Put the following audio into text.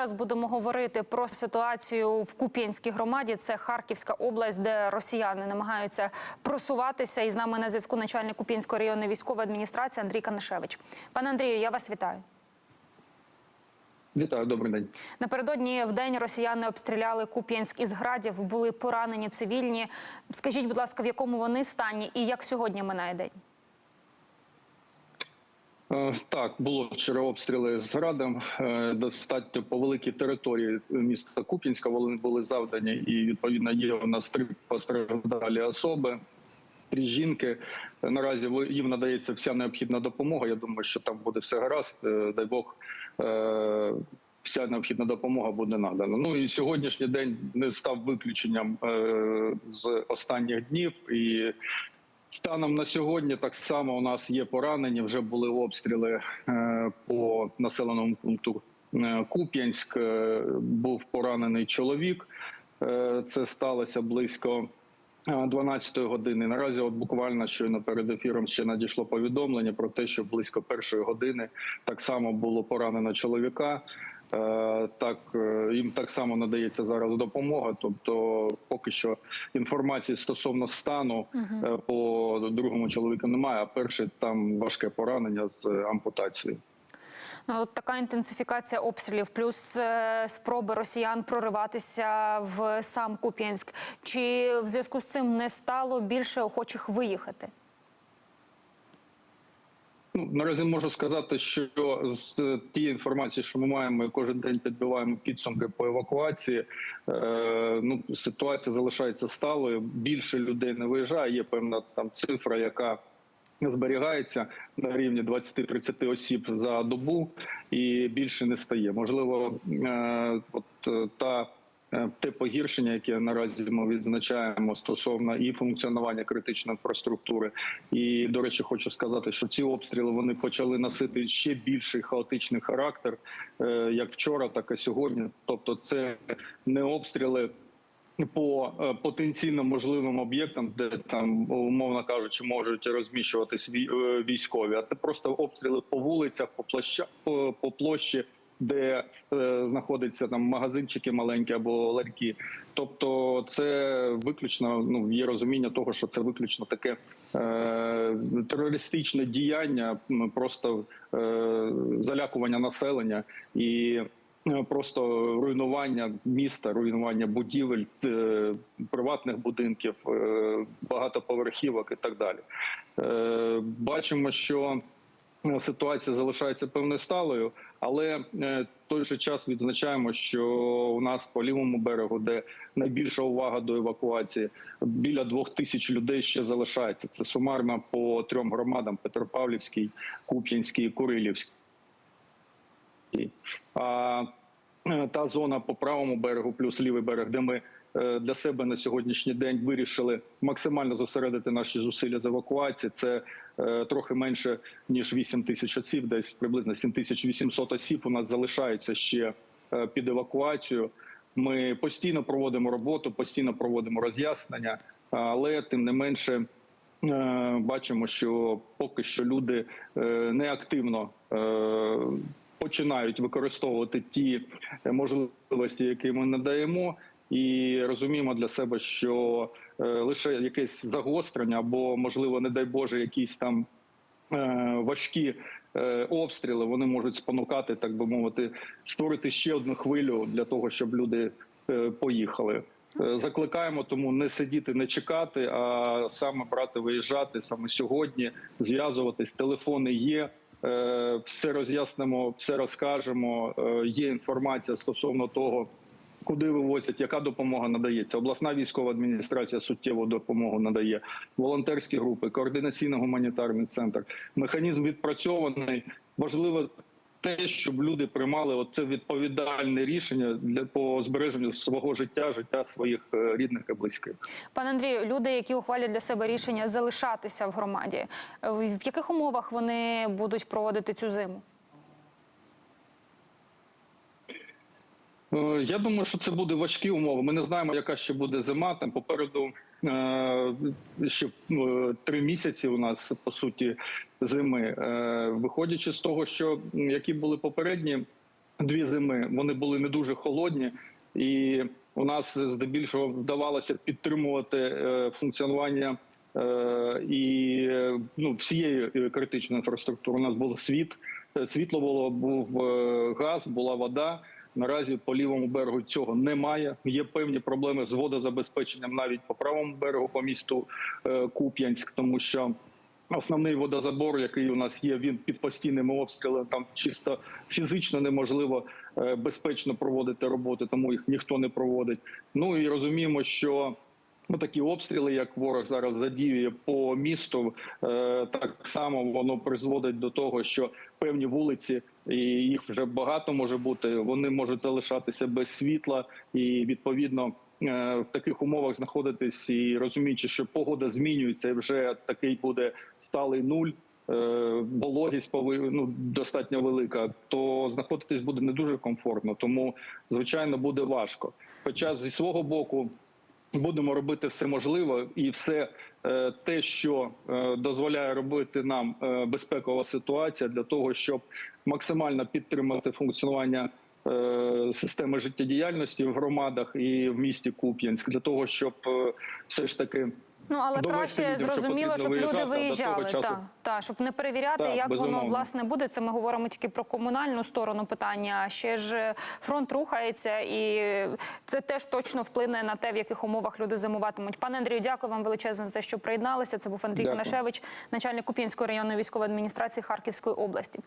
Зараз будемо говорити про ситуацію в Куп'янській громаді. Це Харківська область, де росіяни намагаються просуватися. І з нами на зв'язку начальник Куп'янської районної військової адміністрації Андрій Канишевич. Пане Андрію, я вас вітаю. Вітаю, добрий день. Напередодні в день росіяни обстріляли Куп'янськ із градів. Були поранені цивільні. Скажіть, будь ласка, в якому вони стані і як сьогодні минає день? Е, Так, було вчора обстріли з градом. Е, Достатньо по великій території міста Куп'янська вони були завдані, і відповідно є у нас три постраждалі особи. Три жінки наразі їм надається вся необхідна допомога. Я думаю, що там буде все гаразд. Е, Дай Бог, вся необхідна допомога буде надана. Ну і сьогоднішній день не став виключенням з останніх днів. І станом на сьогодні так само у нас є поранені. Вже були обстріли е, по населеному пункту е, Куп'янськ. Е, Був поранений чоловік. Це сталося близько. 12 години наразі, от буквально щойно перед ефіром ще надійшло повідомлення про те, що близько першої години так само було поранено чоловіка. Е, Так е, їм так само надається зараз допомога. Тобто, поки що інформації стосовно стану е, по другому чоловіку немає. А перший там важке поранення з ампутацією. Ну, от така інтенсифікація обстрілів, плюс е, спроби росіян прориватися в сам Куп'янськ. Чи в зв'язку з цим не стало більше охочих виїхати? Ну, наразі можу сказати, що з тієї інформації, що ми маємо, ми кожен день підбиваємо підсумки по евакуації. Е, ну, ситуація залишається сталою. Більше людей не виїжджає. Є певна там цифра, яка зберігається на рівні 20-30 осіб за добу, і більше не стає. Можливо, е, от е, та. Е, Те погіршення, яке наразі ми відзначаємо стосовно і функціонування критичної інфраструктури, і до речі, хочу сказати, що ці обстріли вони почали носити ще більший хаотичний характер, е, як вчора, так і сьогодні. Тобто, це не обстріли по е, потенційно можливим об'єктам, де там умовно кажучи, можуть розміщуватись вій- військові, а це просто обстріли по вулицях, по площа по площі. Де е, знаходяться там магазинчики маленькі або ларьки, тобто це виключно ну є розуміння того, що це виключно таке е, терористичне діяння, просто е, залякування населення і е, просто руйнування міста, руйнування будівель, е, приватних будинків, е, багатоповерхівок і так далі. Бачимо, що ситуація залишається певною сталою, але е, в той же час відзначаємо, що у нас по лівому берегу, де найбільша увага до евакуації, біля двох тисяч людей ще залишається. Це сумарно по трьом громадам: Петропавлівській, Куп'янській і Курилівській. А е, та зона по правому берегу, плюс лівий берег, де ми е, для себе на сьогоднішній день вирішили максимально зосередити наші зусилля з евакуації. Це е, трохи менше ніж 8 тисяч осіб, десь приблизно 7800 осіб. У нас залишаються ще е, під евакуацією. Ми постійно проводимо роботу, постійно проводимо роз'яснення, але тим не менше. Е, Бачимо, що поки що люди е, неактивно е, починають використовувати ті е, можливості, які ми надаємо, і розуміємо для себе, що е, лише якесь загострення, або можливо, не дай Боже, якісь там е, важкі е, обстріли, вони можуть спонукати, так би мовити, створити ще одну хвилю для того, щоб люди поїхали. Закликаємо тому не сидіти, не чекати, а саме брати, виїжджати саме сьогодні, зв'язуватись. Телефони є. Все роз'яснимо, все розкажемо. Є інформація стосовно того, куди вивозять, яка допомога надається. Обласна військова адміністрація суттєву допомогу надає, волонтерські групи, координаційно-гуманітарний центр. Механізм відпрацьований. Важливо те, щоб люди приймали оце відповідальне рішення для по збереженню свого життя, життя своїх е, рідних і близьких. Пане Андрію, люди, які ухвалять для себе рішення залишатися в громаді, в яких умовах вони будуть проводити цю зиму? Я думаю, що це буде важкі умови. Ми не знаємо, яка ще буде зима. Там попереду е, ще е, три місяці. У нас по суті зими. Е, Виходячи з того, що які були попередні дві зими вони були не дуже холодні, і у нас здебільшого вдавалося підтримувати е, функціонування е, і е, ну, всієї е, критичної інфраструктури. У нас був світ, е, світло було, був е, газ, була вода. Наразі по лівому берегу цього немає. Є певні проблеми з водозабезпеченням навіть по правому берегу, по місту е, Куп'янськ, тому що Основний водозабор, який у нас є, він під постійними обстрілами. Там чисто фізично неможливо е, безпечно проводити роботи, тому їх ніхто не проводить. Ну і розуміємо, що ну, такі обстріли, як ворог зараз задіює по місту, е, так само воно призводить до того, що певні вулиці, і їх вже багато може бути, вони можуть залишатися без світла, і відповідно е, в таких умовах знаходитись і розуміючи, що погода змінюється, і вже такий буде сталий нуль. е, Вологість ну, достатньо велика, то знаходитись буде не дуже комфортно, тому звичайно буде важко. Хоча зі свого боку будемо робити все можливе і все е, те, що е, дозволяє робити нам е, безпекова ситуація, для того, щоб максимально підтримати функціонування системи життєдіяльності в громадах і в місті Куп'янськ, для того, щоб все ж таки. Ну але Довести краще людям, зрозуміло, потрібно щоб люди виїжджали. Та, та, щоб не перевіряти, Так, як воно власне буде. Це ми говоримо тільки про комунальну сторону питання. Ще ж фронт рухається, і це теж точно вплине на те, в яких умовах люди зимуватимуть. Пане Андрію, дякую вам величезно за те, що приєдналися. Це був Андрій Дякую. Конашевич, начальник Куп'янської районної військової адміністрації Харківської області.